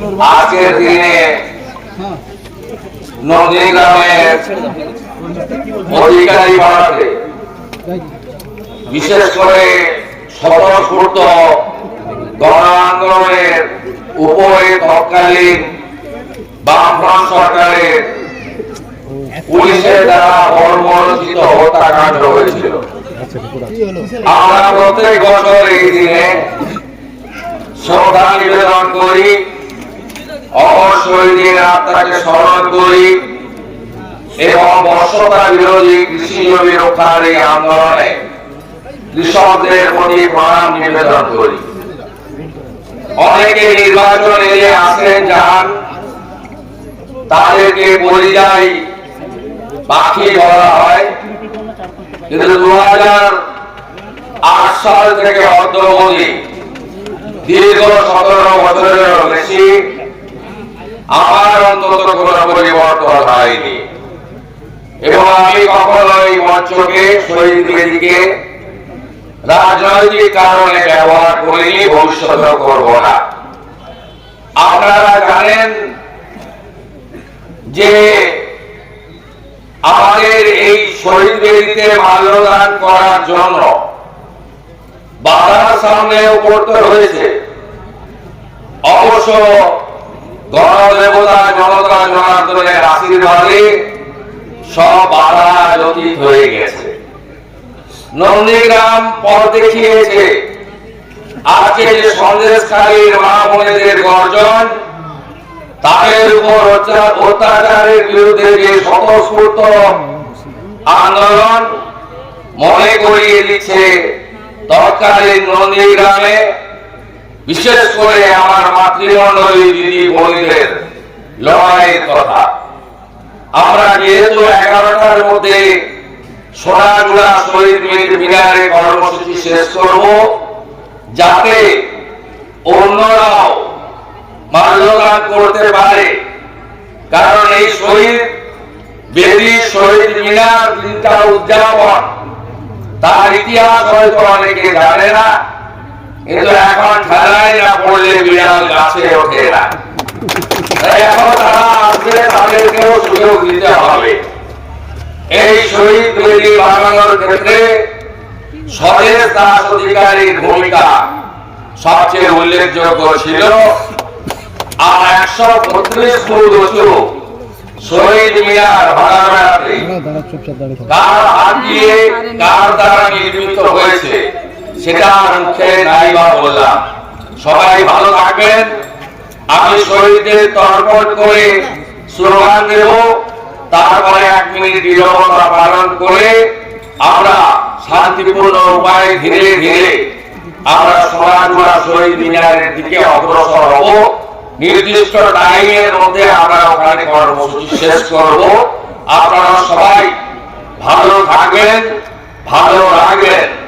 আজকের দিনে নদীগ্রামের অধিকারী বাড়াতে বিশেষ করে স্বতঃস্ফূর্ত গণ আন্দোলনের উপরে তৎকালীন বামফ্রন্ট সরকারের পুলিশের দ্বারা বর্বরচিত হত্যাকাণ্ড হয়েছিল। আমরা প্রত্যেক বছর এই দিনে শ্রদ্ধা নিবেদন করি। এবং বর্ষতা বিরোধী কৃষি জমি রক্ষার এই আন্দোলনে কৃষকদের তাদেরকে পরিযায়ী পাখি বলা হয়। কিন্তু দু হাজার আট সাল থেকে অদ্যবধি দীর্ঘ সতেরো বছরেরও বেশি আমার অন্তত কোনো পরিবর্তন হয়নি। এবং আমি কখনো এই মঞ্চকে শহীদ বেদিকে রাজনৈতিক কারণে ব্যবহার করিনি, ভবিষ্যতেও করব না। আপনারা জানেন যে আমাদের এই শহীদ মাল্যদান করার জন্য বাধার সামনেও পড়তে হয়েছে। অবশ্য গণদেবতা জনতা হয়ে তাদের উপর অত্যাচার- অত্যাচারের বিরুদ্ধে যে স্বতঃস্ফূর্ত আন্দোলন মনে করিয়ে দিচ্ছে তৎকালীন নন্দীগ্রামে, বিশেষ করে আমার মাতৃমণ্ডলী দিদি বোনদের লড়াইয়ের কথা আমরা যেহেতু এগারোটার মধ্যে সোনাগুলা শহীদ মিনার মিনারে কর্মসূচি শেষ করব, যাতে অন্যরাও মাল্যদান করতে পারে। কারণ এই শহীদ, বেদি শহীদ মিনার দিনটা উদযাপন, তার ইতিহাস হয়তো অনেকে জানে না। কিন্তু এখন না পড়লে বিড়াল গাছে ওঠে না। এখন তারা আসবে তাদেরকেও সুযোগ দিতে হবে। এই শহীদ বেদি বানানোর ক্ষেত্রে স্বদেশ দাস অধিকারীর ভূমিকা সবচেয়ে উল্লেখযোগ্য ছিল। আর একশো বত্রিশ ফুট উঁচু শহীদ মিনার বেড়াতে কার হাত দিয়ে কার দ্বারা নির্মিত হয়েছে? সেটা মুখে নাই বা বললাম। সবাই ভালো থাকবেন। আমি শহীদদের তর্পণ করে স্লোগান দেব। তারপরে এক মিনিট বিরবতা পালন করে আমরা শান্তিপূর্ণ উপায়ে ধীরে ধীরে আমরা সোনাচূড়া শহীদ মিনারের দিকে অগ্রসর হব। নির্দিষ্ট টাইমের মধ্যে আমরা ওখানে কর্মসূচি শেষ করব। আপনারা সবাই ভালো থাকবেন, ভালো রাখবেন।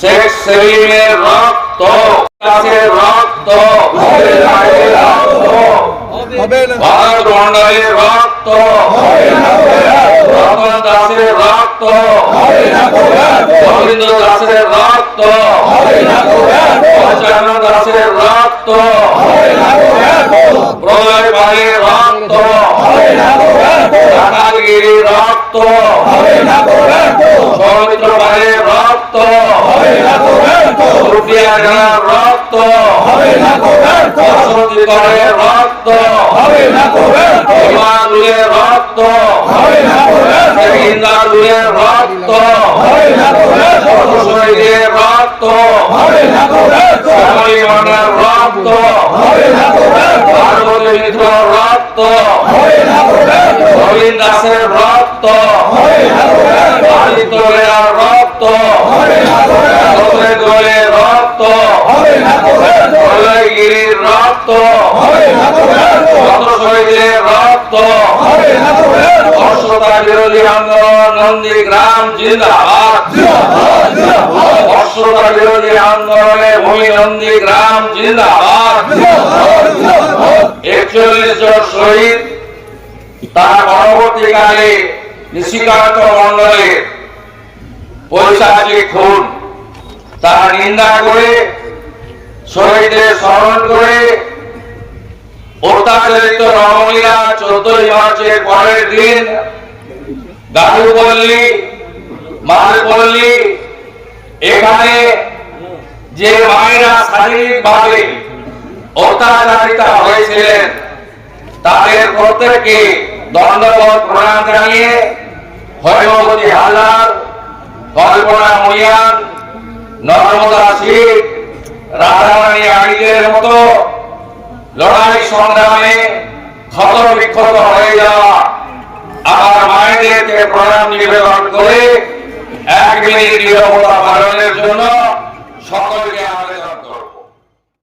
শেখ সেলিমের রক্ত গাছের রক্ত ভারত মন্ডলের রক্ত রতন দাসের রক্ত গোবিন্দ দাসের রক্ত পঞ্চান্ন দাসের রক্ত প্রলয় ভাইয়ের রক্ত কাকালগিরির রক্ত সৌমিত্র ভাইয়ের রক্ত জেলার রক্ত। সরস্বতী করের রক্ত। হিমালয়ের রক্ত। ইন্দ্রালয়ের রক্ত। শহীদের রক্ত। শ্যামলী মন্ডলের রক্ত। পার্বতী মিত্র রক্ত। গোবিন্দ দাসের রক্ত। আদিত্য বেড়ার রক্ত। রতনে দোলের রক্ত। প্রলয়গিরির রক্ত। কত শহীদের রক্ত। অশ্বতা বিরোধী আন্দোলন নন্দীগ্রাম জিন্দাবাদ। অশ্বতা বিরোধী আন্দোলনে ভূমি নন্দীগ্রাম জিন্দাবাদ। একচল্লিশ জন শহীদ তার পরবর্তীকালে নিশিকান্ত মন্ডলের পৈশাচিক খুন। তার নিন্দা করে শহীদদের স্মরণ করে অত্যাচারিত রমণীরা চোদ্দই মার্চের পরের দিন গাড়ুপল্লী মালপল্লী এখানে হয়েছিলেন, তাদের প্রত্যেককে দণ্ডবোধ প্রণাম জানিয়ে হৈমবতী হালদার, কল্পনা মুইয়ান নর্মদা সিং সংগ্রামে ক্ষত বিক্ষত হয়ে যাওয়া আমার মায়েদেরকে প্রণাম নিবেদন করে এক মিনিট